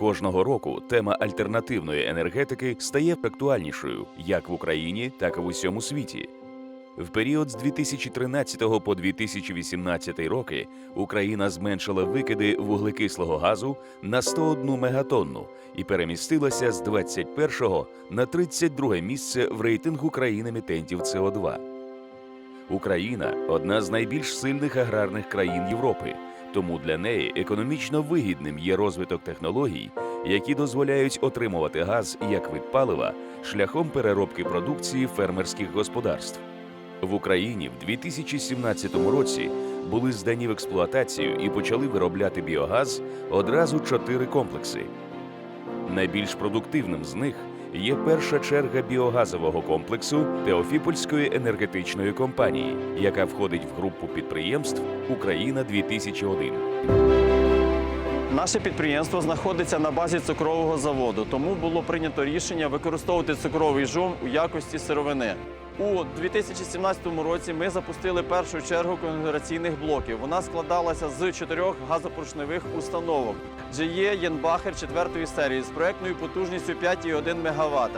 Кожного року тема альтернативної енергетики стає актуальнішою як в Україні, так і в усьому світі. В період з 2013 по 2018 роки Україна зменшила викиди вуглекислого газу на 101 мегатонну і перемістилася з 21 на 32 місце в рейтингу країн емітентів СО2. Україна одна з найбільш сильних аграрних країн Європи, тому для неї економічно вигідним є розвиток технологій, які дозволяють отримувати газ як вид палива шляхом переробки продукції фермерських господарств. В Україні в 2017 році були здані в експлуатацію і почали виробляти біогаз одразу чотири комплекси. Найбільш продуктивним з них є перша черга біогазового комплексу Теофіпольської енергетичної компанії, яка входить в групу підприємств Україна 2001 Наше підприємство знаходиться на базі цукрового заводу, тому було прийнято рішення використовувати цукровий жом у якості сировини. У 2017 році ми запустили першу чергу конгрегаційних блоків. Вона складалася з чотирьох газопоршневих установок GE Єнбахер 4 серії з проектною потужністю 5,1 МВт.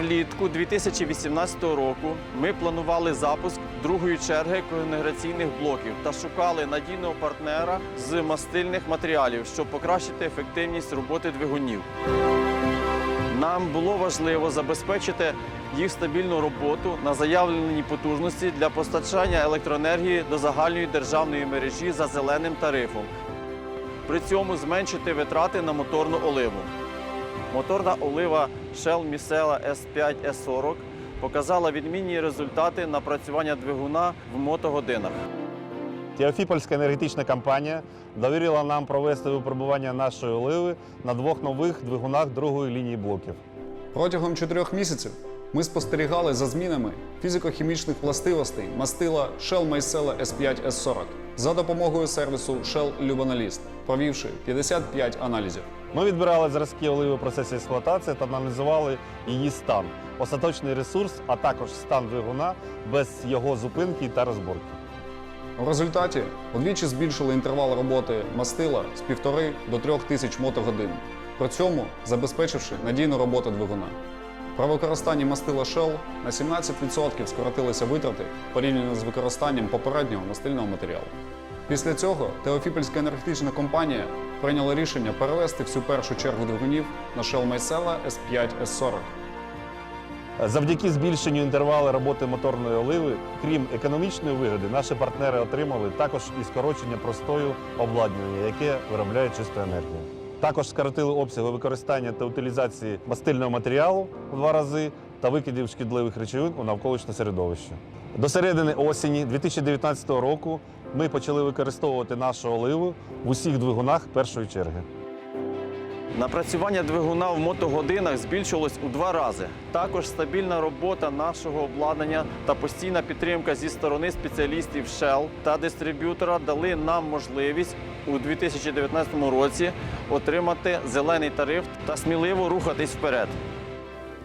Влітку 2018 року ми планували запуск другої черги когенераційних блоків та шукали надійного партнера з мастильних матеріалів, щоб покращити ефективність роботи двигунів. Нам було важливо забезпечити їх стабільну роботу на заявленій потужності для постачання електроенергії до загальної державної мережі за зеленим тарифом. При цьому зменшити витрати на моторну оливу. Моторна олива Shell Micela S5 S40 показала відмінні результати напрацювання двигуна в мотогодинах. Теофіпольська енергетична компанія довірила нам провести випробування нашої оливи на двох нових двигунах другої лінії блоків. Протягом чотирьох місяців ми спостерігали за змінами фізико-хімічних властивостей мастила Shell Micela S5 S40 за допомогою сервісу Shell Lubanalist, провівши 55 аналізів. Ми відбирали зразки оливи в процесі експлуатації та аналізували її стан, остаточний ресурс, а також стан двигуна без його зупинки та розборки. У результаті удвічі збільшили інтервал роботи мастила з 1,5 до 3 тисяч мотогодин, при цьому забезпечивши надійну роботу двигуна. При використанні мастила Shell на 17% скоротилися витрати порівняно з використанням попереднього мастильного матеріалу. Після цього Теофіпольська енергетична компанія прийняла рішення перевести всю першу чергу двигунів на Shell Micela S5 S40. Завдяки збільшенню інтервалу роботи моторної оливи, крім економічної вигоди, наші партнери отримали також і скорочення простою обладнання, яке виробляє чисту енергію. Також скоротили обсяги використання та утилізації мастильного матеріалу в два рази та викидів шкідливих речовин у навколишнє середовище. До середини осені 2019 року ми почали використовувати нашу оливу в усіх двигунах першої черги. Напрацювання двигуна в мотогодинах збільшилось у два рази. Також стабільна робота нашого обладнання та постійна підтримка зі сторони спеціалістів Shell та дистриб'ютора дали нам можливість у 2019 році отримати зелений тариф та сміливо рухатись вперед.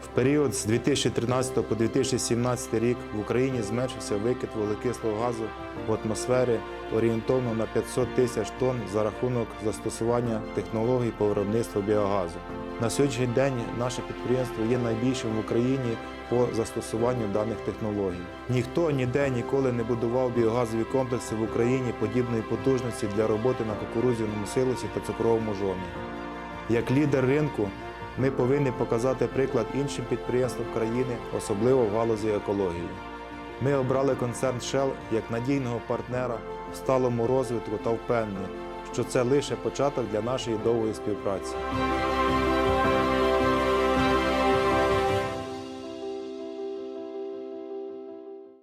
В період з 2013 по 2017 рік в Україні зменшився викид вуглекислого газу в атмосфері орієнтовно на 500 тисяч тонн за рахунок застосування технологій по виробництву біогазу. На сьогоднішній день наше підприємство є найбільшим в Україні по застосуванню даних технологій. Ніхто ніде ніколи не будував біогазові комплекси в Україні подібної потужності для роботи на кукурудзяному силосі та цукровому жомі. Як лідер ринку ми повинні показати приклад іншим підприємствам країни, особливо в галузі екології. Ми обрали концерн Shell як надійного партнера в сталому розвитку та впевнені, що це лише початок для нашої довгої співпраці.